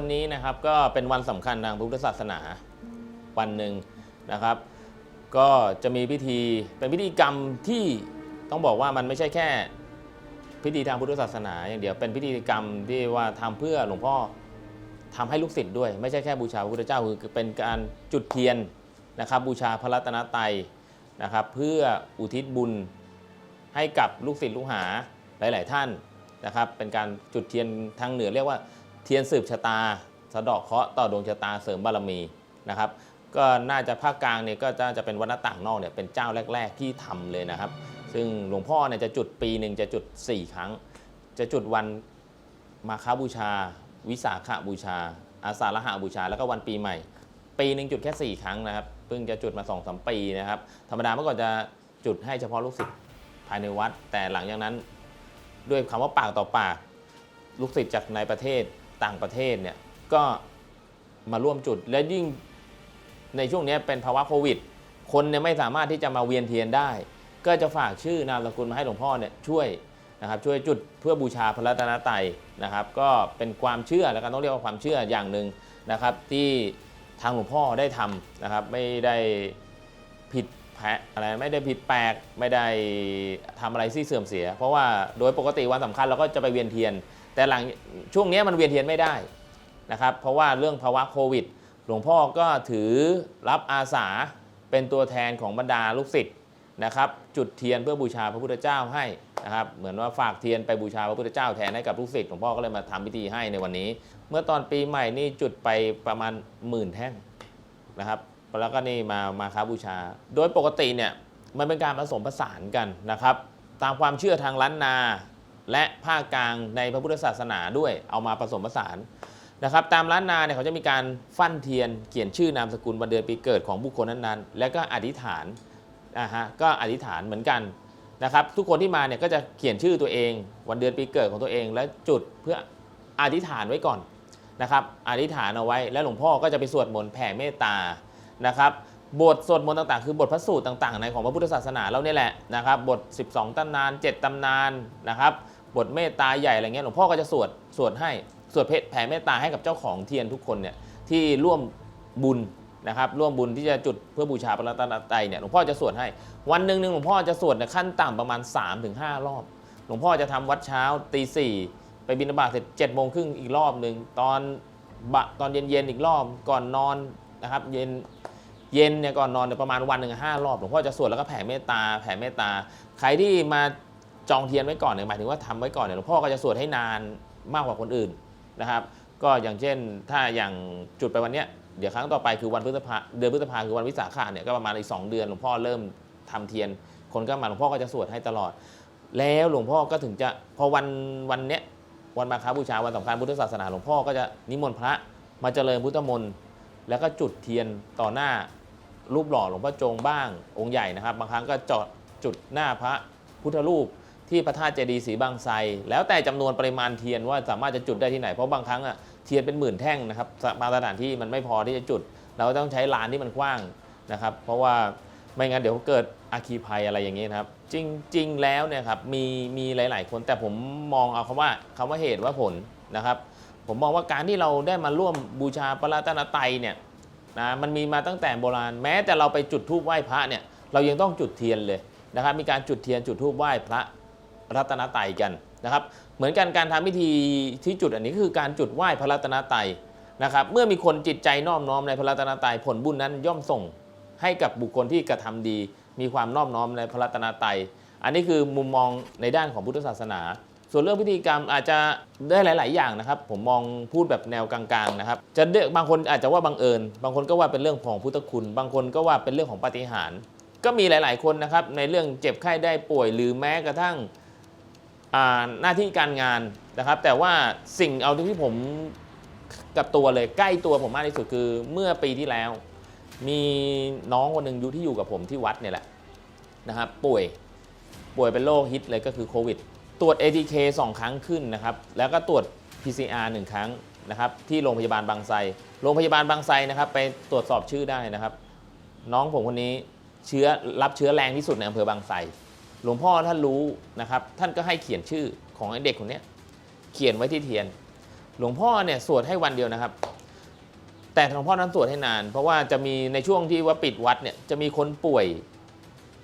วันนี้นะครับก็เป็นวันสำคัญทางพุทธศาสนาวันหนึ่งนะครับ ก็จะมีพิธีเป็นพิธีกรรมที่ต้องบอกว่ามันไม่ใช่แค่พิธีทางพุทธศาสนา อย่างเดียวเป็นพิธีกรรมที่ว่าทำเพื่อหลวงพ่อทำให้ลูกศิษย์ด้วย ไม่ใช่แค่บูชาพระพุทธเจ้าคือเป็นการจุดเทียนนะครับบูชาพระรัตนตรัยนะครับ เพื่ออุทิศบุญให้กับลูกศิษย์ลูกหาหลาย ๆ ท่านนะครับ เป็นการจุดเทียนทางเหนือเรียกว่า ทียนสืบชะตา สะดาะเคราะห์ต่อดวงชะตาเสริมบารมีนะครับก็น่าจะภาคกลางเนี่ยก็จะจะเป็นวัดหน้าต่างนอกเนี่ยเป็นเจ้าแรก ๆ ที่ทำเลยนะครับ ซึ่งหลวงพ่อเนี่ยจะจุดปีหนึ่งจะจุด 4 ครั้ง จะจุดวันมาฆบูชา วิสาขบูชา อาสาฬหาบูชา แล้วก็วันปีใหม่ ปีหนึ่งจุดแค่ 4 ครั้งนะครับเพิ่งจะจุดมา2อสปีนะครับธรรมดาเมื่อก่อนจะจุดให้เฉพาะลูกศิษย์ภายในวัด แต่หลังจากนั้นด้วยคำว่าปากต่อปากลูกศิษย์จากในประเทศ ต่างประเทศเนี่ยก็มาร่วมจุดและยิ่งในช่วงนี้เป็นภาวะโควิด คนเนี่ยไม่สามารถที่จะมาเวียนเทียนได้ ก็จะฝากชื่อนามสกุลมาให้หลวงพ่อเนี่ยช่วยนะครับช่วยจุดเพื่อบูชาพระรัตนตรัยนะครับ ก็เป็นความเชื่อแล้วก็ต้องเรียกว่าความเชื่ออย่างหนึ่งนะครับ ที่ทางหลวงพ่อได้ทำนะครับไม่ได้ผิด แผะอะไรไม่ได้ผิดแปลกไม่ได้ทำอะไรที่เสื่อมเสีย เพราะว่าโดยปกติวันสำคัญเราก็จะไปเวียนเทียน แต่หลังช่วงนี้มันเวียนเทียนไม่ได้นะครับเพราะว่าเรื่องภาวะโควิด หลวงพ่อก็ถือรับอาสาเป็นตัวแทนของบรรดาลูกศิษย์นะครับจุดเทียนเพื่อบูชาพระพุทธเจ้าให้นะครับเหมือนว่าฝากเทียนไปบูชาพระพุทธเจ้าแทนให้กับลูกศิษย์หลวงพ่อก็เลยมาทำพิธีให้ในวันนี้ เมื่อตอนปีใหม่นี่จุดไปประมาณหมื่นแท่งนะครับ แล้วก็นี่มามาค้าบูชา โดยปกติเนี่ยมันเป็นการผสมผสานกันนะครับ ตามความเชื่อทางล้านนา และภาคกลางในพระพุทธศาสนาด้วยเอามาผสมผสานนะครับ ตามร้านนาเนี่ยเขาจะมีการฟั่นเทียนเขียนชื่อนามสกุลวันเดือนปีเกิดของบุคคลนั้นๆ แล้วก็อธิษฐานนะฮะก็อธิษฐานเหมือนกันนะครับ ทุกคนที่มาเนี่ยก็จะเขียนชื่อตัวเอง วันเดือนปีเกิดของตัวเอง แล้วจุดเพื่ออธิษฐานไว้ก่อนนะครับ อธิษฐานเอาไว้แล้วหลวงพ่อก็จะไปสวดมนต์แผ่เมตตา นะครับบทสวดมนต์ต่างๆ คือบทพระสูตรต่างๆ ในของพระพุทธศาสนาเราเนี่ยแหละนะครับบท 12ตำนาน 7ตำนานนะครับบทเมตตาใหญ่อะไรเงี้ยหลวงพ่อก็จะสวดสวดให้สวดเพแผ่เมตตาให้กับเจ้าของเทียนทุกคนเนี่ยที่ร่วมบุญนะครับร่วมบุญที่จะจุดเพื่อบูชาพระรัตนตรัยเนี่ยหลวงพ่อจะสวดให้ วันหนึ่งหนึ่งหลวงพ่อจะสวดเนี่ยขั้นต่ำประมาณ 3-5 รอบ หลวงพ่อจะทำวัดเช้าตีสี่ไปบิณฑบาตเสร็จ7จ็ดโมงครึ่งอีกรอบหนึ่งตอนบะตอนเย็นเย็นๆอีกรอบก่อนนอน นะครับ เย็นเย็นเนี่ยก่อนนอนเนี่ยประมาณวันหนึ่งห้ารอบหลวงพ่อจะสวดแล้วก็แผ่เมตตาแผ่เมตตาใครที่มาจองเทียนไว้ก่อนเนี่ยหมายถึงว่าทำไว้ก่อนเนี่ยหลวงพ่อก็จะสวดให้นานมากกว่าคนอื่นนะครับ ก็อย่างเช่นถ้าอย่างจุดไปวันเนี้ยเดี๋ยวครั้งต่อไปคือวันพฤษภาเดือนพฤษภาคือวันวิสาขะเนี่ยก็ประมาณอีกสองเดือนหลวงพ่อเริ่มทำเทียน คนก็มาหลวงพ่อก็จะสวดให้ตลอด แล้วหลวงพ่อก็ถึงจะพอวันวันเนี้ยวันมาฆบูชาวันสำคัญพุทธศาสนาหลวงพ่อก็จะนิมนต์พระมาเจริญพุทธมนต์ แล้วก็จุดเทียนต่อหน้ารูปหล่อหลวงพ่อจงบ้าง องค์ใหญ่นะครับ บางครั้งก็จอดจุดหน้าพระพุทธรูปที่พระธาตุเจดีย์ศรีบางไทรแล้วแต่จำนวนปริมาณเทียนว่าสามารถจะจุดได้ที่ไหน เพราะบางครั้งอะเทียนเป็นหมื่นแท่งนะครับบางสถานที่มันไม่พอที่จะจุด เราต้องใช้ลานที่มันกว้างนะครับ เพราะว่าไม่งั้นเดี๋ยวเกิดอาคีภัยอะไรอย่างนี้นะครับ จริง ๆ แล้วเนี่ยครับมีมีหลาย ๆ คนแต่ผมมองเอาคำว่าคำว่าเหตุว่าผลนะครับ ผมมองว่าการที่เราได้มาร่วมบูชาพระรัตนตรัยเนี่ยนะมันมีมาตั้งแต่โบราณ แม้แต่เราไปจุดธูปไหว้พระเนี่ยเรายังต้องจุดเทียนเลยนะครับ มีการจุดเทียนจุดธูปไหว้พระรัตนตรัยกันนะครับ เหมือนกันการทำพิธีที่จุดอันนี้คือการจุดไหว้พระรัตนตรัยนะครับ เมื่อมีคนจิตใจน้อมน้อมในพระรัตนตรัยผลบุญนั้นย่อมส่งให้กับบุคคลที่กระทำดี มีความน้อมน้อมในพระรัตนตรัยอันนี้คือมุมมองในด้านของพุทธศาสนา ส่วนเรื่องพิธีกรรมอาจจะได้หลาย ๆ อย่างนะครับ ผมมองพูดแบบแนวกลางๆนะครับจะบางคนอาจจะว่าบังเอิญ บางคนก็ว่าเป็นเรื่องของพุทธคุณ บางคนก็ว่าเป็นเรื่องของปาฏิหารย์ก็มีหลาย ๆ คนนะครับในเรื่องเจ็บไข้ได้ป่วยหรือแม้กระทั่งหน้าที่การงานนะครับ แต่ว่าสิ่งเอาที่ผมกับตัวเลยใกล้ตัวผมมากที่สุดคือเมื่อปีที่แล้ว มีน้องคนหนึ่งอยู่ที่อยู่กับผมที่วัดเนี่ยแหละนะครับป่วยป่วยเป็นโรคฮิตเลยก็คือโควิด ตรวจ ATK 2 ครั้งขึ้นนะครับ แล้วก็ตรวจ PCR 1 ครั้งนะครับ ที่โรงพยาบาลบางไทรโรงพยาบาลบางไทรนะครับไปตรวจสอบชื่อได้นะครับ น้องผมคนนี้เชื้อรับเชื้อแรงที่สุดในอำเภอบางไทรหลวงพ่อท่านรู้นะครับ ท่านก็ให้เขียนชื่อของไอเด็กคนนี้เขียนไว้ที่เทียน หลวงพ่อเนี่ยสวดให้วันเดียวนะครับ แต่หลวงพ่อนั้นสวดให้นาน เพราะว่าจะมีในช่วงที่ว่าปิดวัดเนี่ยจะมีคนป่วย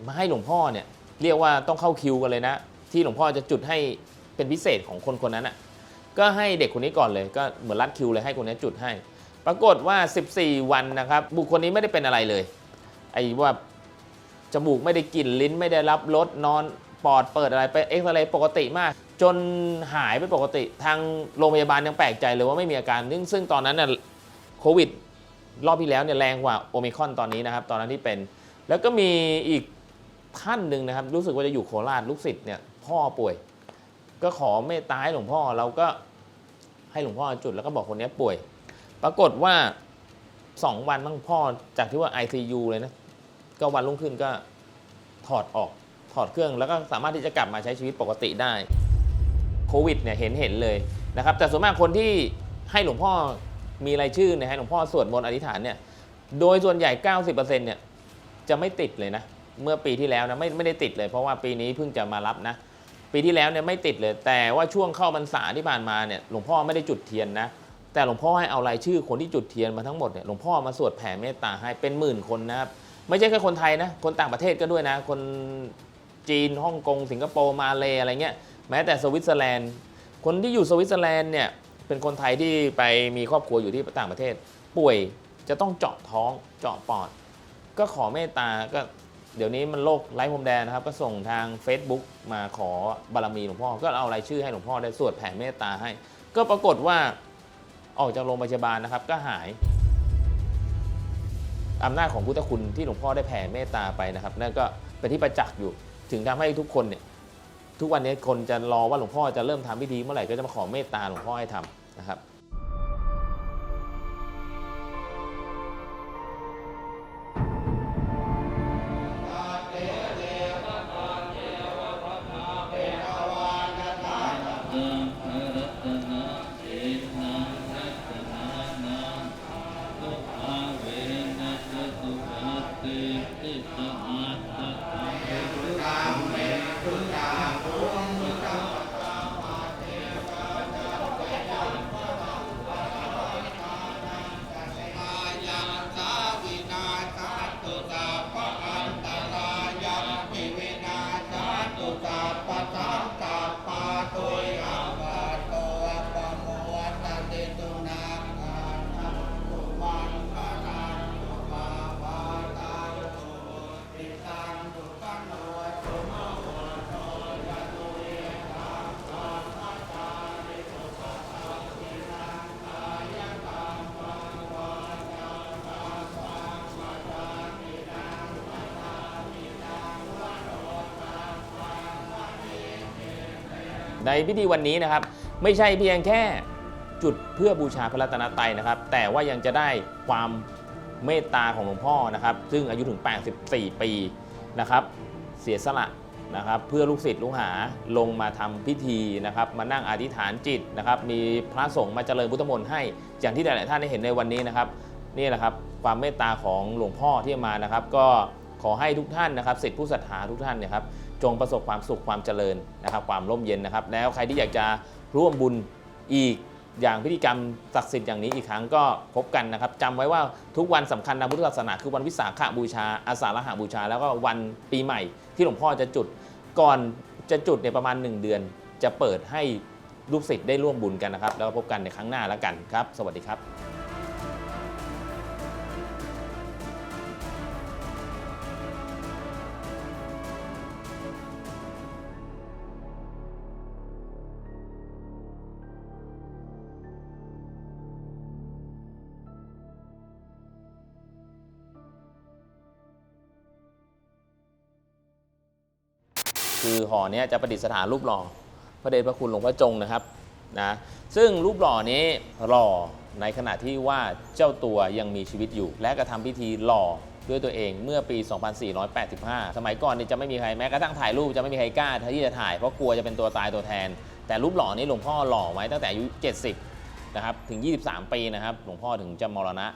มาให้หลวงพ่อเนี่ยเรียกว่าต้องเข้าคิวกันเลยนะ ที่หลวงพ่อจะจุดให้เป็นพิเศษของคนคนนั้นอะก็ให้เด็กคนนี้ก่อนเลยก็เหมือนรัดคิวเลยให้คนนี้จุดให้ ปรากฏว่า 14 วันนะครับ บุคคลนี้ไม่ได้เป็นอะไรเลย ไอ้ว่าจมูกไม่ได้กลิ่นลิ้นไม่ได้รับรสนอนปอดเปิดอะไรไปเอ็กซเรย์ปกติมาก จนหายไปปกติ ทางโรงพยาบาลยังแปลกใจเลยว่าไม่มีอาการซึ่งซึ่งตอนนั้นน่ะโควิดรอบที่แล้วเนี่ยแรงกว่าโอมิคอนตอนนี้นะครับ ตอนนั้นที่เป็น แล้วก็มีอีกท่านหนึ่งนะครับ รู้สึกว่าจะอยู่โคราชลูกศิษย์เนี่ย พ่อป่วย ก็ขอเมตตาให้หลวงพ่อเราก็ให้หลวงพ่อจุดแล้วก็บอกคนนี้ป่วย ปรากฏว่า2วันมั่งพ่อจากที่ว่า ICU เลยนะ ก็วันรุ่งขึ้นก็ถอดออกถอดเครื่องแล้วก็สามารถที่จะกลับมาใช้ชีวิตปกติได้โควิดเนี่ยเห็นเห็นเลยนะครับแต่ส่วนมากคนที่ให้หลวงพ่อมีรายชื่อเนี่ยให้หลวงพ่อสวดมนต์อธิษฐานเนี่ยโดยส่วนใหญ่ 90%เนี่ยจะไม่ติดเลยนะ เมื่อปีที่แล้วนะไม่ไม่ได้ติดเลย เพราะว่าปีนี้เพิ่งจะมารับนะ ปีที่แล้วเนี่ยไม่ติดเลย แต่ว่าช่วงเข้าพรรษาที่ผ่านมาเนี่ยหลวงพ่อไม่ได้จุดเทียนนะ แต่หลวงพ่อให้เอารายชื่อคนที่จุดเทียนมาทั้งหมดเนี่ยหลวงพ่อมาสวดแผ่เมตตาให้เป็นหมื่นคนนะครับไม่ใช่แค่คนไทยนะคนต่างประเทศก็ด้วยนะ คนจีนฮ่องกงสิงคโปร์มาเลอะไรเงี้ยแม้แต่สวิตเซอร์แลนด์ คนที่อยู่สวิตเซอร์แลนด์เนี่ยเป็นคนไทยที่ไปมีครอบครัวอยู่ที่ต่างประเทศ ป่วยจะต้องเจาะท้องเจาะปอด ก็ขอเมตตาก็ เดี๋ยวนี้มันโลกไร้พรมแดนนะครับ ก็ส่งทาง Facebook มาขอบารมีหลวงพ่อ ก็เอารายชื่อให้หลวงพ่อได้สวดแผ่เมตตาให้ ก็ปรากฏว่าออกจากโรงพยาบาลนะครับ ก็หายอำนาจของพุทธคุณที่หลวงพ่อได้แผ่เมตตาไปนะครับนั่นก็เป็นที่ประจักษ์อยู่ ถึงทำให้ทุกคนเนี่ยทุกวันนี้คนจะรอว่าหลวงพ่อจะเริ่มทำพิธีเมื่อไหร่ก็จะมาขอเมตตาหลวงพ่อให้ทำนะครับ ในพิธีวันนี้นะครับ ไม่ใช่เพียงแค่จุดเพื่อบูชาพระรัตนตรัยนะครับ แต่ว่ายังจะได้ความเมตตาของหลวงพ่อนะครับ ซึ่งอายุถึง 84 ปีนะครับ เสียสละนะครับ เพื่อลูกศิษย์ลูกหาลงมาทำพิธีนะครับ มานั่งอธิษฐานจิตนะครับ มีพระสงฆ์มาเจริญพุทธมนต์ให้ อย่างที่หลายๆท่านได้เห็นในวันนี้นะครับ นี่แหละครับ ความเมตตาของหลวงพ่อที่มานะครับ ก็ขอให้ทุกท่านนะครับศิษย์ผู้ศรัทธาทุกท่านเนยครับ จงประสบความสุขความเจริญนะครับ ความร่มเย็นนะครับ แล้วใครที่อยากจะร่วมบุญอีกอย่างพิธีกรรมศักดิ์สิทธิ์อย่างนี้อีกครั้งก็พบกันนะครับจำไว้ว่าทุกวันสำคัญทางพุทธศาสนาคือวันวิสาขบูชาอาสาฬหบูชา แล้วก็วันปีใหม่ที่หลวงพ่อจะจุดก่อนจะจุดเนี่ยประมาณ 1 เดือน จะเปิดให้ลูกศิษย์ได้ร่วมบุญกันนะครับ แล้วพบกันในครั้งหน้าแล้วกันครับ สวัสดีครับ คือหอเนี้ยจะประดิษฐานรูปหล่อพระเดชพระคุณหลวงพ่อจงนะครับนะซึ่งรูปหล่อนี้หล่อในขณะที่ว่าเจ้าตัวยังมีชีวิตอยู่ และกระทำพิธีหล่อด้วยตัวเองเมื่อปี 2485 สมัยก่อนนี่จะไม่มีใครแม้กระทั่งถ่ายรูปจะไม่มีใครกล้าที่จะถ่ายเพราะกลัวจะเป็นตัวตายตัวแทน แต่รูปหล่อนี้หลวงพ่อหล่อไว้ตั้งแต่อายุ 70 นะครับ ถึง 23 ปีนะครับ หลวงพ่อถึงจะมรณะ